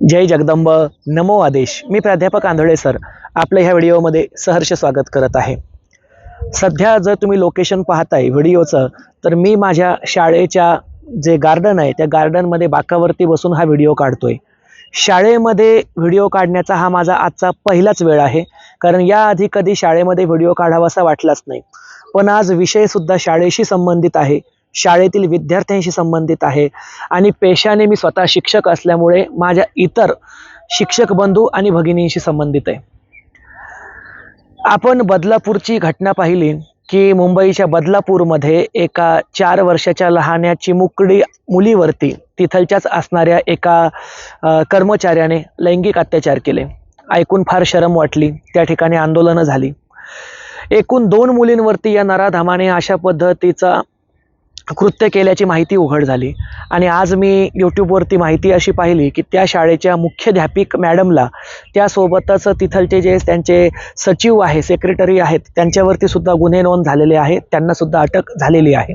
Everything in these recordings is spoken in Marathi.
जय जगदंब. नमो आदेश. मी प्राध्यापक आंधळे सर. आपलं ह्या व्हिडिओमध्ये सहर्ष स्वागत करत आहे. सध्या जर तुम्ही लोकेशन पाहताय व्हिडिओचं तर मी माझ्या शाळेच्या जे गार्डन आहे त्या गार्डनमध्ये बाकावरती बसून हा व्हिडिओ काढतोय. शाळेमध्ये व्हिडिओ काढण्याचा हा माझा आजचा पहिलाच वेळ आहे. कारण याआधी कधी शाळेमध्ये व्हिडिओ काढावासा वाटलाच नाही. पण आज विषयसुद्धा शाळेशी संबंधित आहे. शाळेतील विद्यार्थ्यांशी संबंधित आहे. आणि पेशाने मी स्वतः शिक्षक असल्यामुळे माझ्या इतर शिक्षक बंधू आणि भगिनींशी संबंधित आहे. आपण बदलापूरची घटना पाहिली की मुंबईच्या बदलापूरमध्ये एका चार वर्षाच्या लहान्या चिमुकडी मुलीवरती तिथलच्याच असणाऱ्या एका कर्मचाऱ्याने लैंगिक अत्याचार केले. ऐकून फार शरम वाटली. त्या ठिकाणी आंदोलनं झाली. एकूण दोन मुलींवरती या नराधामाने अशा पद्धतीचा कृत्य केल्याची माहिती उघड झाली. आणि आज मी यूट्यूबवरती माहिती अशी पाहिली की त्या शाळेच्या मुख्याध्यापिक मॅडमला त्यासोबतच तिथलचे जे त्यांचे सचिव आहे सेक्रेटरी आहेत त्यांच्यावरती सुद्धा गुन्हे नोंद झालेले आहेत त्यांनासुद्धा अटक झालेली आहे.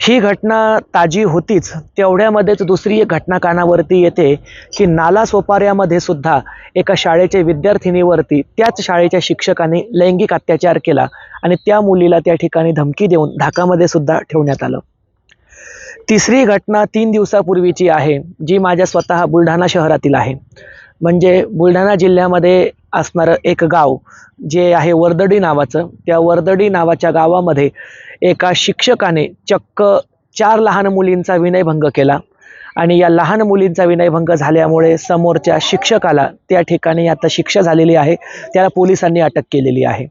ही घटना ताजी होतीच. तेवढ्यामध्येच दुसरी एक घटना कानावरती येते की नाला सोपाऱ्यामध्ये सुद्धा एका शाळेच्या विद्यार्थिनीवरती त्याच शाळेच्या शिक्षकाने लैंगिक अत्याचार केला आणि त्या मुलीला त्या ठिकाणी धमकी देऊन धाकामध्ये सुद्धा ठेवण्यात आलं. तिसरी घटना तीन दिवसापूर्वीची आहे जी माझ्या स्वतः बुलढाणा शहरातील आहे. म्हणजे बुलढाणा जिल्ह्यामध्ये असणारं एक गाव जे आहे वर्दडी नावाचं. त्या वर्दडी नावाच्या गावामध्ये एका शिक्षकाने चक्क चार लहान मुलींचा विनयभंग केला. आणि या लहान मुलींचा विनयभंग झाल्यामुळे समोरच्या शिक्षकाला त्या ठिकाणी आता शिक्षा झालेली आहे. त्याला पोलिसांनी अटक केलेली आहे.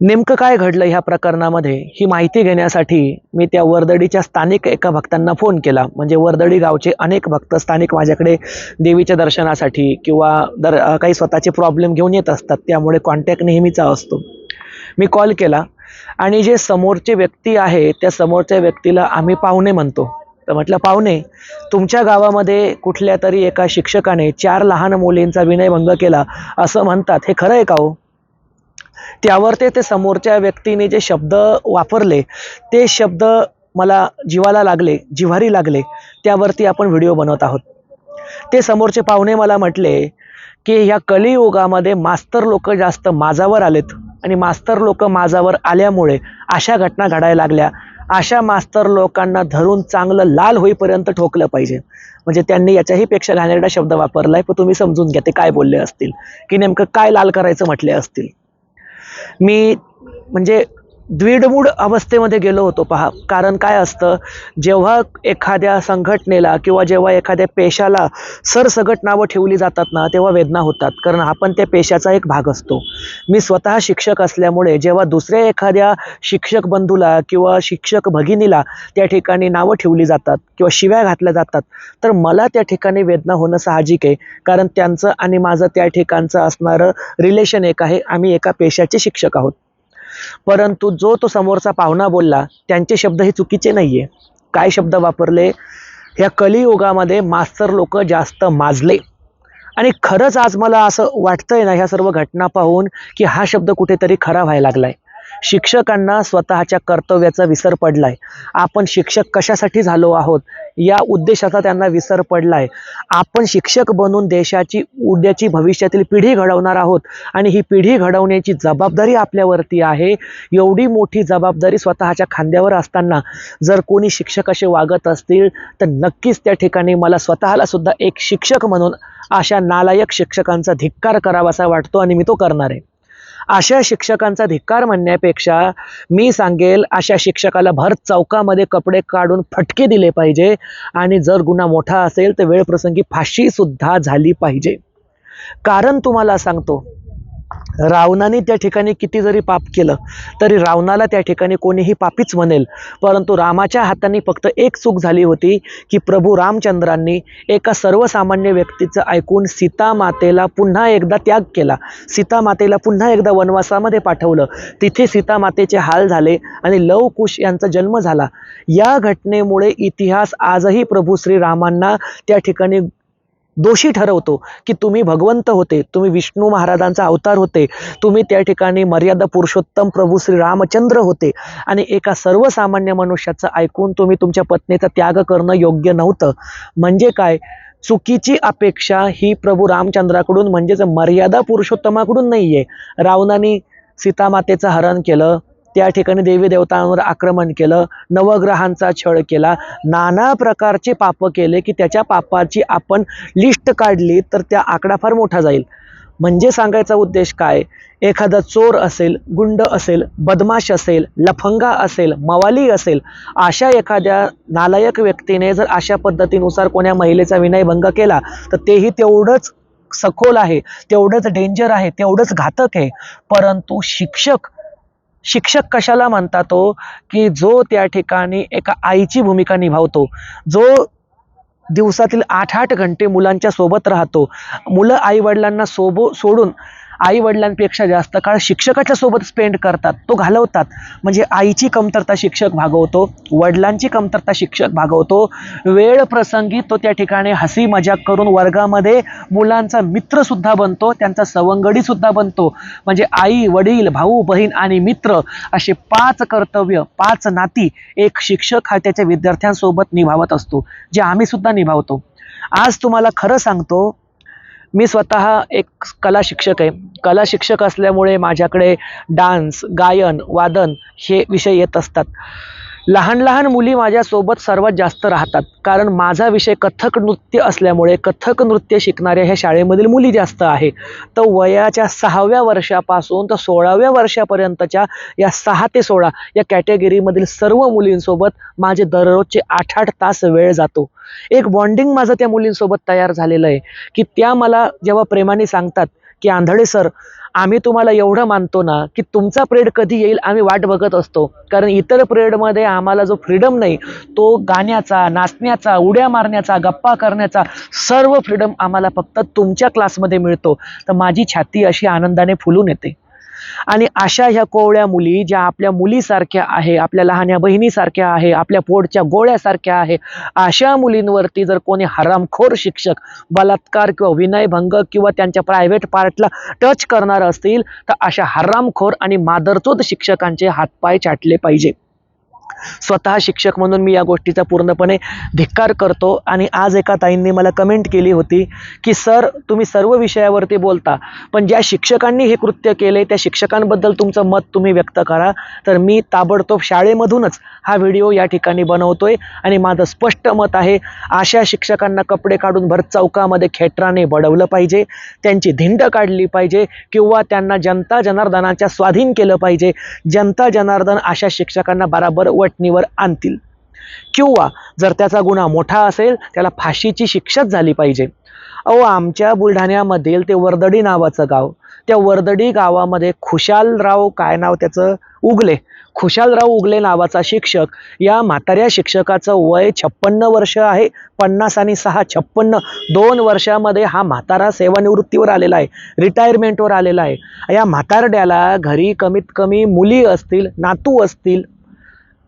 नेमकं काय घडलं ह्या प्रकरणामध्ये ही माहिती घेण्यासाठी मी त्या वर्दडीच्या स्थानिक एका भक्तांना फोन केला. म्हणजे वर्दडी गावचे अनेक भक्त स्थानिक माझ्याकडे देवीच्या दर्शनासाठी किंवा दर काही स्वतःचे प्रॉब्लेम घेऊन येत असतात त्यामुळे कॉन्टॅक्ट नेहमीचा असतो. मी कॉल केला आणि जे समोरचे व्यक्ती आहे त्या समोरच्या व्यक्तीला आम्ही पाहुणे म्हणतो. तर म्हटलं पाहुणे तुमच्या गावामध्ये कुठल्या तरी एका शिक्षकाने चार लहान मुलींचा विनयभंग केला असं म्हणतात. हे खरं आहे का हो? त्यावर ते ते समोरच्या व्यक्तीने जे शब्द वापरले ते शब्द मला जीवाला लागले जिव्हारी लागले त्यावरती आपण व्हिडिओ बनवत आहोत. ते समोरचे पाहुणे मला म्हटले की ह्या कलियुगामध्ये मास्तर लोक जास्त माझावर आलेत आणि मास्तर लोक माझावर आल्यामुळे अशा घटना घडायला लागल्या. अशा मास्तर लोकांना धरून चांगलं लाल होईपर्यंत ठोकलं पाहिजे. म्हणजे त्यांनी याच्याही पेक्षा घाणेरडा शब्द वापरलाय पण तुम्ही समजून घ्या ते काय बोलले असतील? की नेमकं काय लाल करायचं म्हटले असतील? मी म्हणजे द्विडमूड अवस्थेमध्ये गेलो होतो. पहा कारण काय असतं? जेव्हा एखाद्या संघटनेला किंवा जेव्हा एखाद्या पेशाला सरसगट नावं ठेवली जातात ना तेव्हा वेदना होतात. कारण आपण त्या पेशाचा एक भाग असतो. मी स्वतः शिक्षक असल्यामुळे जेव्हा दुसऱ्या एखाद्या शिक्षक बंधूला किंवा शिक्षक भगिनीला त्या ठिकाणी नावं ठेवली जातात किंवा शिव्या घातल्या जातात तर मला त्या ठिकाणी वेदना होणं साहजिक आहे. कारण त्यांचं आणि माझं त्या ठिकाणचं असणारं रिलेशन एक आहे. आम्ही एका पेशाचे शिक्षक आहोत. परंतु जो तो समोरचा पाहुणा बोलला त्यांचे शब्द हे चुकीचे नाहीये. काय शब्द वापरले? ह्या कलियुगामध्ये मास्तर लोक जास्त माजले. आणि खरंच आज मला असं वाटतंय ना ह्या सर्व घटना पाहून की हा शब्द कुठेतरी खरा व्हायला लागलाय. शिक्षकांना स्वतःच्या कर्तव्याचा विसर पडलाय. आपण शिक्षक कशासाठी झालो आहोत? या उद्देशाचा त्यांना विसर पडलाय. आपण शिक्षक बनून देशाची उद्याची भविष्यातील पिढी घडवणार आहोत आणि ही पिढी घडवण्याची जबाबदारी आपल्यावरती आहे. एवढी मोठी जबाबदारी स्वतःच्या खांद्यावर असताना जर कोणी शिक्षक असे वागत असतील तर नक्कीच त्या ठिकाणी मला स्वतःला सुद्धा एक शिक्षक म्हणून अशा नालायक शिक्षकांचा धिक्कार करावासा वाटतो आणि मी तो करणार आहे. अशा शिक्षकांचा धिक्कार म्हणण्यापेक्षा मी सांगेल अशा शिक्षकाला भर चौकामध्ये कपडे काढून फटके दिले पाहिजे आणि जर गुन्हा मोठा असेल तर वेळप्रसंगी फाशी सुद्धा झाली पाहिजे. कारण तुम्हाला सांगतो रावणाने त्या ठिकाणी किती जरी पाप केलं तरी रावणाला त्या ठिकाणी कोणीही पापीच म्हणेल. परंतु रामाच्या हाताने फक्त एक चूक झाली होती की प्रभू रामचंद्रांनी एका सर्वसामान्य व्यक्तीचं ऐकून सीता मातेला पुन्हा एकदा त्याग केला. सीता मातेला पुन्हा एकदा वनवासामध्ये पाठवलं. तिथे सीता मातेचे हाल झाले आणि लव कुश यांचा जन्म झाला. या घटनेमुळे इतिहास आजही प्रभू श्रीरामांना त्या ठिकाणी दोषी ठरवतो की तुम्ही भगवंत होते तुम्ही विष्णू महाराजांचा अवतार होते तुम्ही त्या ठिकाणी मर्यादा पुरुषोत्तम प्रभू श्री रामचंद्र होते आणि एका सर्वसामान्य मनुष्याचं ऐकून तुम्ही तुमच्या पत्नीचा त्याग करणं योग्य नव्हतं. म्हणजे काय? चुकीची अपेक्षा ही प्रभू रामचंद्राकडून म्हणजेच मर्यादा पुरुषोत्तमाकडून नाही आहे रावणाने सीतामातेचं हरण केलं त्या ठिकाणी देवी देवतांवर आक्रमण केलं नवग्रहांचा छळ केला नाना प्रकारचे पापं केले की त्याच्या पापाची आपण लिस्ट काढली तर त्या आकडा फार मोठा जाईल. म्हणजे सांगायचा उद्देश काय? एखादा चोर असेल गुंड असेल बदमाश असेल लफंगा असेल मवाली असेल अशा एखाद्या नालायक व्यक्तीने जर अशा पद्धतीनुसार कोण्या महिलेचा विनयभंग केला तर तेही तेवढंच सखोल आहे तेवढंच डेंजर आहे तेवढंच घातक आहे. परंतु शिक्षक शिक्षक कशाला म्हणतात तो? की जो त्या ठिकाणी एका आईची भूमिका निभावतो जो दिवसातील आठ आठ घंटे मुलांच्या सोबत राहतो मुलं आई वडिलांना सोबो सोडून आई वडिलांपेक्षा जास्त काळ शिक्षकाच्या सोबत स्पेंड करतात तो घालवतात. म्हणजे आईची कमतरता शिक्षक भागवतो वडिलांची कमतरता शिक्षक भागवतो. वेळ प्रसंगी तो त्या ठिकाणी हसी मजाक करून वर्गामध्ये मुलांचा मित्रसुद्धा बनतो त्यांचा सवंगडीसुद्धा बनतो. म्हणजे आई वडील भाऊ बहीण आणि मित्र असे पाच कर्तव्य पाच नाती एक शिक्षक हा त्याच्या विद्यार्थ्यांसोबत निभावत असतो जे आम्ही सुद्धा निभावतो. आज तुम्हाला खरं सांगतो मी स्वतः एक कला शिक्षक आहे. कला शिक्षक असल्यामुळे माझ्याकडे डान्स गायन वादन हे विषय येत असतात. लहान लहान मुली माझ्यासोबत सर्वात जास्त राहतात. कारण माझा विषय कथक नृत्य असल्यामुळे कथक नृत्य शिकणाऱ्या ह्या शाळेमधील मुली जास्त आहे तर वयाच्या सहाव्या वर्षापासून तर सोळाव्या वर्षापर्यंतच्या या सहा ते सोळा या कॅटेगरीमधील सर्व मुलींसोबत माझे दररोजचे आठ आठ तास वेळ जातो. एक बॉन्डिंग माझं त्या मुलींसोबत तयार झालेलं आहे. की त्या मला जेव्हा प्रेमाने सांगतात की आंधळे सर आम्ही तुम्हाला एवढं मानतो ना की तुमचा प्रेड कधी येईल आम्ही वाट बघत असतो. कारण इतर प्रेडमध्ये आम्हाला जो फ्रीडम नाही तो गाण्याचा नाचण्याचा उड्या मारण्याचा गप्पा करण्याचा सर्व फ्रीडम आम्हाला फक्त तुमच्या क्लासमध्ये मिळतो. तर माझी छाती अशी आनंदाने फुलून येते. आणि अशा ह्या कोवळ्या मुली ज्या आपल्या मुलीसारख्या आहे आपल्या लहान्या बहिणीसारख्या आहे आपल्या पोटच्या गोळ्यासारख्या आहे अशा मुलींवरती जर कोणी हरामखोर शिक्षक बलात्कार किंवा विनयभंग किंवा त्यांच्या प्रायव्हेट पार्टला टच करणार असतील तर अशा हरामखोर आणि मादरचोद शिक्षकांचे हातपाय चाटले पाहिजे. स्वतः शिक्षक म्हणून मी या गोष्टीचा पूर्णपणे धिक्कार करतो. आणि आज एका ताईंनी मला कमेंट केली होती की सर तुम्ही सर्व विषयावरती बोलता पण ज्या शिक्षकांनी हे कृत्य केले त्या शिक्षकांबद्दल तुमचं मत तुम्ही व्यक्त करा. तर मी ताबडतोब शाळेमधूनच हा व्हिडिओ या ठिकाणी बनवतोय आणि माझं स्पष्ट मत आहे अशा शिक्षकांना कपडे काढून भर चौकामध्ये खेटराने बडवलं पाहिजे त्यांची धिंड काढली पाहिजे किंवा त्यांना जनता जनार्दनाच्या स्वाधीन केलं पाहिजे. जनता जनार्दन अशा शिक्षकांना बराबर वटणीवर आणतील. किंवा जर त्याचा गुन्हा मोठा असेल त्याला फाशीची शिक्षाच झाली पाहिजे. अहो आमच्या बुलढाण्यामधील ते वर्दडी नावाचं गाव त्या वर्दडी गावामध्ये खुशालराव काय नाव त्याचं? उगले. खुशालराव उगले नावाचा शिक्षक या म्हाताऱ्या शिक्षकाचं वय छप्पन्न वर्ष आहे. पन्नास आणि सहा छप्पन्न. दोन वर्षामध्ये हा म्हातारा सेवानिवृत्तीवर आलेला आहे. रिटायरमेंटवर आलेला आहे. या म्हातारड्याला घरी कमीत कमी मुली असतील नातू असतील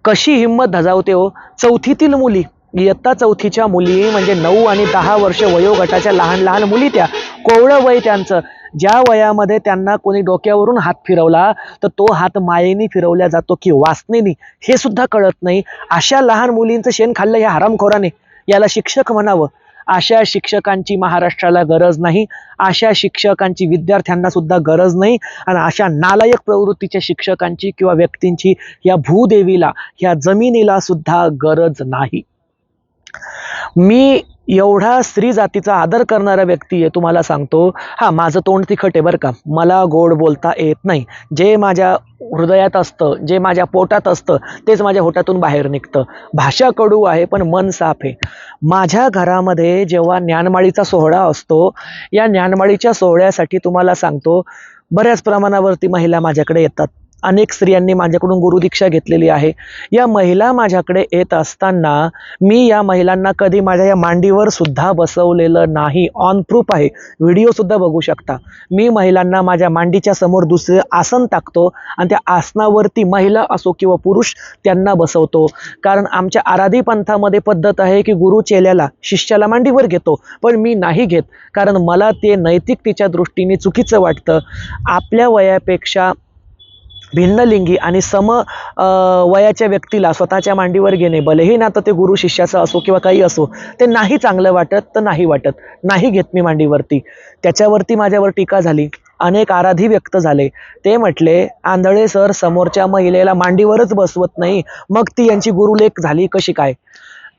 कशी हिंमत धजावते हो? चौथीतील मुली इयत्ता चौथीच्या मुली म्हणजे नऊ आणि दहा वर्ष वयोगटाच्या लहान लहान मुली त्या कोवळं वय त्यांचं. ज्या वयामध्ये त्यांना कोणी डोक्यावरून हात फिरवला तर तो हात मायेने फिरवला जातो की वासनेनी. हे सुद्धा कळत नाही. अशा लहान मुलींचं शेण खाल्लं हे हरामखोराने. याला शिक्षक म्हणावं. अशा शिक्षकांची महाराष्ट्राला गरज नाही अशा शिक्षकांची विद्यार्थ्यांना सुद्धा गरज नाही आणि अशा नालायक प्रवृत्तीच्या शिक्षकांची किंवा व्यक्तींची या भूदेवीला या जमिनीला सुद्धा गरज नाही. मी एवढा स्त्री जातीचा आदर करणारा व्यक्ती आहे तुम्हाला सांगतो. हा माझं तोंड तिखट आहे बरं का. मला गोड बोलता येत नाही. जे माझ्या हृदयात असतं जे माझ्या पोटात असतं तेच माझ्या होटातून बाहेर निघतं. भाषा कडू आहे पण मन साफ आहे. माझ्या घरामध्ये जेव्हा ज्ञानमाळीचा सोहळा असतो या ज्ञानमाळीच्या सोहळ्यासाठी तुम्हाला सांगतो बऱ्याच प्रमाणावरती महिला माझ्याकडे येतात. अनेक स्त्रियांनी माझ्याकडून गुरुदीक्षा घेतलेली आहे. या महिला माझ्याकडे येत असताना मी या महिलांना कधी माझ्या या मांडीवर सुद्धा बसवलेलं नाही. ऑन प्रूफ आहे. व्हिडिओ सुद्धा बघू शकता. मी महिलांना माझ्या मांडीच्या समोर दुसरे आसन टाकतो आणि त्या आसनावरती महिला असो किंवा पुरुष त्यांना बसवतो. कारण आमच्या आराधी पंथामध्ये पद्धत आहे की गुरु चेल्याला शिष्याला मांडीवर घेतो. पण मी नाही घेत. कारण मला ते नैतिकतेच्या दृष्टीने चुकीचं वाटतं. आपल्या वयापेक्षा भिन्नलिंगी आणि सम वयाच्या व्यक्तीला स्वतःच्या मांडीवर घेणे भलेही ना तर ते गुरु शिष्याचं असो किंवा काही असो ते नाही चांगलं वाटत तर नाही वाटत. नाही घेत मी मांडीवरती. त्याच्यावरती माझ्यावर टीका झाली. अनेक आराधी व्यक्त झाले. ते म्हटले आंधळे सर समोरच्या महिलेला मांडीवरच बसवत नाही. मग ती यांची गुरुलेख झाली कशी काय?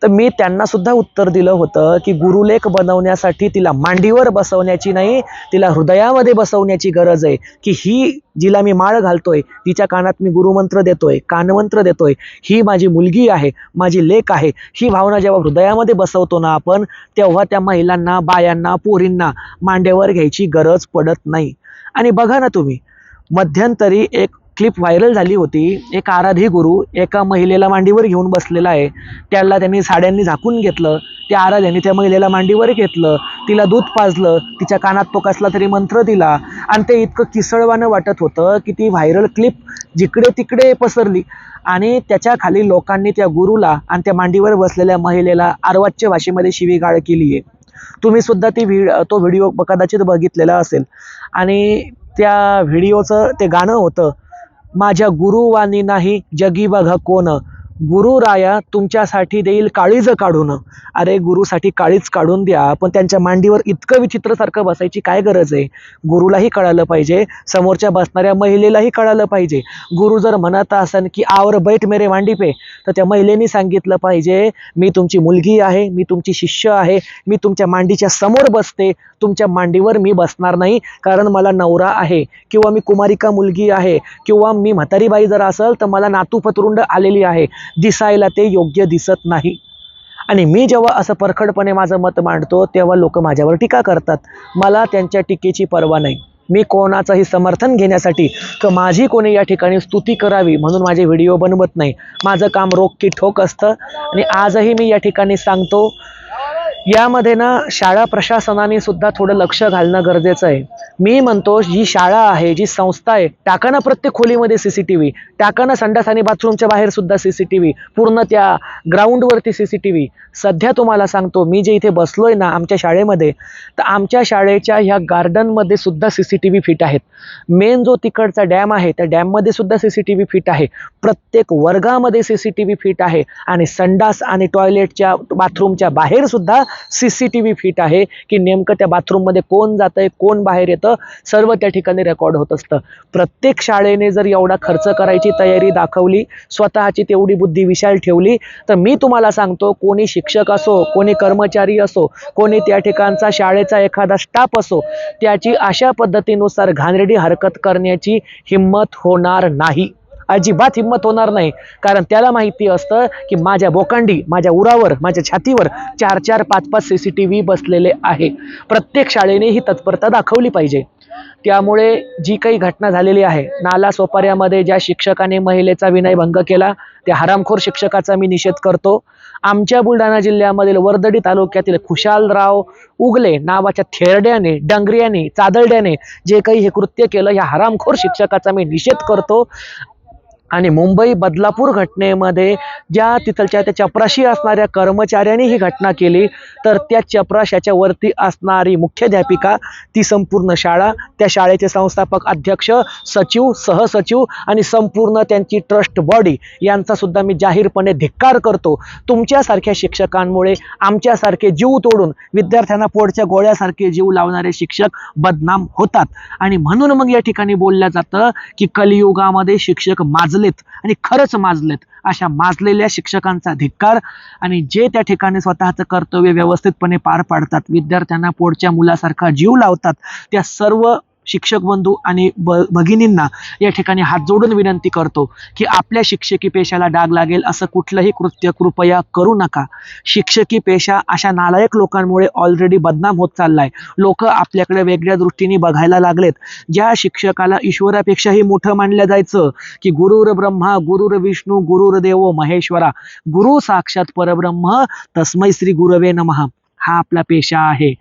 तर मी त्यांना सुद्धा उत्तर दिलं होतं की गुरुलेख बनवण्यासाठी तिला मांडीवर बसवण्याची नाही तिला हृदयामध्ये बसवण्याची गरज आहे. की ही जिला मी माळ घालतोय तिच्या कानात मी गुरुमंत्र देतोय कानमंत्र देतोय ही माझी मुलगी आहे माझी लेख आहे ही भावना जेव्हा हृदयामध्ये बसवतो ना आपण तेव्हा त्या महिलांना बायांना पोरींना मांड्यावर घ्यायची गरज पडत नाही. आणि बघा ना तुम्ही मध्यंतरी एक क्लिप व्हायरल झाली होती. एक आराधी गुरु एका महिलेला मांडीवर घेऊन बसलेला आहे. त्याला त्यांनी साड्यांनी झाकून घेतलं. त्या आराध्याने त्या महिलेला मांडीवर घेतलं. तिला दूध पाजलं. तिच्या कानात तो कसला तरी मंत्र दिला. आणि ते इतकं किसळवानं वाटत होतं की ती व्हायरल क्लिप जिकडे तिकडे पसरली. आणि त्याच्याखाली लोकांनी त्या गुरुला आणि त्या मांडीवर बसलेल्या महिलेला अर्वाच्य भाषेमध्ये शिवीगाळ केली आहे. तुम्ही सुद्धा ती व्हिड तो व्हिडिओ कदाचित बघितलेला असेल. आणि त्या व्हिडिओचं ते गाणं होतं. माझ्या गुरुवानी नाही जगी बघा कोण. गुरु राया तुमच्यासाठी देईल काळीज काढून. अरे गुरुसाठी काळीज काढून द्या पण त्यांच्या मांडीवर इतकं विचित्रसारखं बसायची काय गरज आहे? गुरुलाही कळालं पाहिजे समोरच्या बसणाऱ्या महिलेलाही कळालं पाहिजे. गुरु जर म्हणत असन की आवर बैठ मेरे मांडी पे तर त्या महिलेनी सांगितलं पाहिजे मी तुमची मुलगी आहे मी तुमची शिष्य आहे मी तुमच्या मांडीच्या समोर बसते तुमच्या मांडीवर मी बसणार नाही कारण मला नवरा आहे किंवा मी कुमारिका मुलगी आहे किंवा मी म्हातारीबाई जर असेल तर मला नातू पतरुंड आलेली आहे दिसायला ते योग्य दिसत नाही. आणि मी जेव्हा असं परखडपणे माझं मत मांडतो तेव्हा लोक माझ्यावर टीका करतात. मला त्यांच्या टीकेची पर्वा नाही. मी कोणाचंही समर्थन घेण्यासाठी तर माझी कोणी या ठिकाणी स्तुती करावी म्हणून माझे व्हिडिओ बनवत नाही. माझं काम रोख की ठोक असतं. आणि आजही मी या ठिकाणी सांगतो यामध्ये ना शाळा प्रशासनाने सुद्धा थोडं लक्ष घालणं गरजेचं आहे. मी म्हणतो जी शाळा आहे जी संस्था आहे टाका ना प्रत्येक खोलीमध्ये सी सी टी व्ही टाका ना संडास आणि बाथरूमच्या बाहेर सुद्धा सी सी टी व्ही पूर्ण त्या ग्राउंडवरती सी सी टी व्ही सध्या तुम्हाला सांगतो मी जे इथे बसलो आहे ना आमच्या शाळेमध्ये तर आमच्या शाळेच्या ह्या गार्डनमध्ये सुद्धा C C T V fit आहेत. मेन जो तिकडचा डॅम आहे त्या डॅममध्ये सुद्धा C C T V fit आहे. प्रत्येक वर्गामध्ये C C T V fit आहे. आणि संडास आणि टॉयलेटच्या बाथरूमच्या बाहेर सुद्धा C C T V fit आहे की नेमकं त्या बाथरूममध्ये कोण जातंय कोण बाहेर येतं सर्व त्या ठिकाणी रेकॉर्ड होत असतं. प्रत्येक शाळेने जर एवढा खर्च करायची तयारी दाखवली स्वतःची तेवढी बुद्धी विशाल ठेवली तर मी तुम्हाला सांगतो कोणी शिक्षक असो कोणी कर्मचारी असो कोणी त्या ठिकाणचा शाळेचा एखादा स्टाफ असो त्याची अशा पद्धतीनुसार घाणेरडी हरकत करण्याची हिंमत होणार नाही. अजिबात हिंमत होणार नाही. कारण त्याला माहिती असतं की माझ्या बोकांडी माझ्या उरावर माझ्या छातीवर चार चार पाच पाच सी सी टी व्ही बसलेले आहे. प्रत्येक शाळेने ही तत्परता दाखवली पाहिजे. त्यामुळे जी काही घटना झालेली आहे नाला सोपाऱ्यामध्ये ज्या शिक्षकाने महिलेचा विनयभंग केला त्या हरामखोर शिक्षकाचा मी निषेध करतो. आमच्या बुलढाणा जिल्ह्यामधील वर्दडी तालुक्यातील खुशालराव उगले नावाच्या थेरड्याने डंगऱ्याने चादरड्याने जे काही हे कृत्य केलं ह्या हरामखोर शिक्षकाचा मी निषेध करतो. आणि मुंबई बदलापूर घटनेमध्ये ज्या तिथलच्या त्या चपराशी असणाऱ्या कर्मचाऱ्यांनी ही घटना केली तर त्या चपराशाच्या वरती असणारी मुख्याध्यापिका ती संपूर्ण शाळा त्या शाळेचे संस्थापक अध्यक्ष सचिव सहसचिव आणि संपूर्ण त्यांची ट्रस्ट बॉडी यांचा सुद्धा मी जाहीरपणे धिक्कार करतो. तुमच्यासारख्या शिक्षकांमुळे आमच्यासारखे जीव तोडून विद्यार्थ्यांना पोटच्या गोळ्यासारखे जीव लावणारे शिक्षक बदनाम होतात. आणि म्हणून मग या ठिकाणी बोललं जातं की कलियुगामध्ये शिक्षक माजलेत आणि खरंच माजलेत अशा माजलेल्या शिक्षकांचा धिक्कार आणि जे त्या ठिकाणी स्वतःचं कर्तव्य व्यवस्थितपणे पार पाडतात विद्यार्थ्यांना पोटच्या मुलासारखा जीव लावतात त्या सर्व शिक्षक बंधू आणि ब भगिनींना या ठिकाणी हात जोडून विनंती करतो की आपल्या शिक्षकी पेशाला डाग लागेल असं कुठलंही कृत्य कृपया करू नका. शिक्षकी पेशा अशा नालायक लोकांमुळे ऑलरेडी बदनाम होत चाललाय. लोक आपल्याकडे वेगळ्या दृष्टीने बघायला लागलेत. ज्या शिक्षकाला ईश्वरापेक्षाही मोठं मानलं जायचं की गुरुर ब्रह्मा गुरुर विष्णू गुरुर देवो महेश्वरा गुरु साक्षात परब्रह्म तस्मै श्री गुरवे नमः. हा आपला पेशा आहे.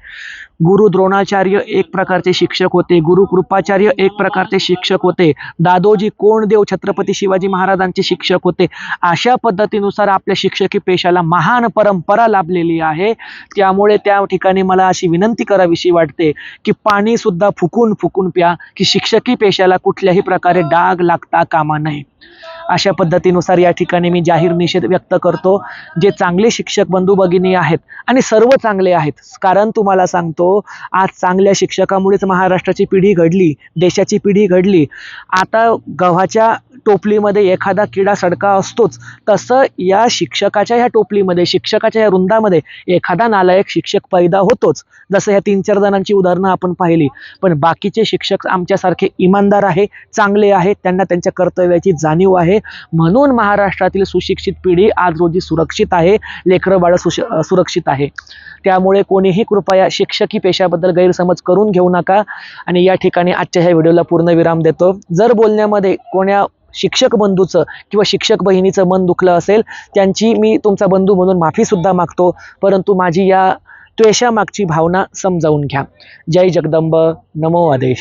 गुरु द्रोणाचार्य एक प्रकारचे शिक्षक होते गुरु कृपाचार्य एक प्रकारचे शिक्षक होते दादोजी कोंडदेव छत्रपती शिवाजी महाराजांचे शिक्षक होते. अशा पद्धतीनुसार आपल्या शिक्षकी पेशाला महान परंपरा लाभलेली आहे. त्यामुळे त्या ठिकाणी मला अशी विनंती करावीशी वाटते की पाणी सुद्धा फुकून फुकून प्या की शिक्षकी पेशाला कुठल्याही प्रकारे डाग लागता कामा नये. अशा पद्धतीनुसार या ठिकाणी मी जाहीर निषेध व्यक्त करतो. जे चांगले शिक्षक बंधू भगिनी आहेत आणि सर्व चांगले आहेत कारण तुम्हाला सांगतो आज चांगल्या शिक्षकामुळेच महाराष्ट्राची पिढी घडली देशाची पिढी घडली. आता गव्हाच्या टोपलीमध्ये एखादा किडा सडका असतोच तसं या शिक्षकाच्या ह्या टोपलीमध्ये शिक्षकाच्या या रुंदामध्ये एखादा नालायक शिक्षक पैदा होतोच. जसं ह्या तीन चार जणांची उदाहरणं आपण पाहिली. पण बाकीचे शिक्षक आमच्यासारखे इमानदार आहे चांगले आहेत त्यांना त्यांच्या कर्तव्याची जाणीव आहे. म्हणून महाराष्ट्रातील सुशिक्षित पिढी आज रोजी सुरक्षित आहे लेकरं बाळ सुश सुरक्षित आहे. त्यामुळे कोणीही कृपया शिक्षकी पेशाबद्दल गैरसमज करून घेऊ नका. आणि या ठिकाणी आजच्या ह्या व्हिडिओला पूर्ण विराम देतो. जर बोलण्यामध्ये कोण्या शिक्षक बंधूचं किंवा शिक्षक बहिणीचं मन दुखलं असेल त्यांची मी तुमचा बंधू म्हणून माफीसुद्धा मागतो. परंतु माझी या त्वेषामागची भावना समजावून घ्या. जय जगदंब. नमो आदेश.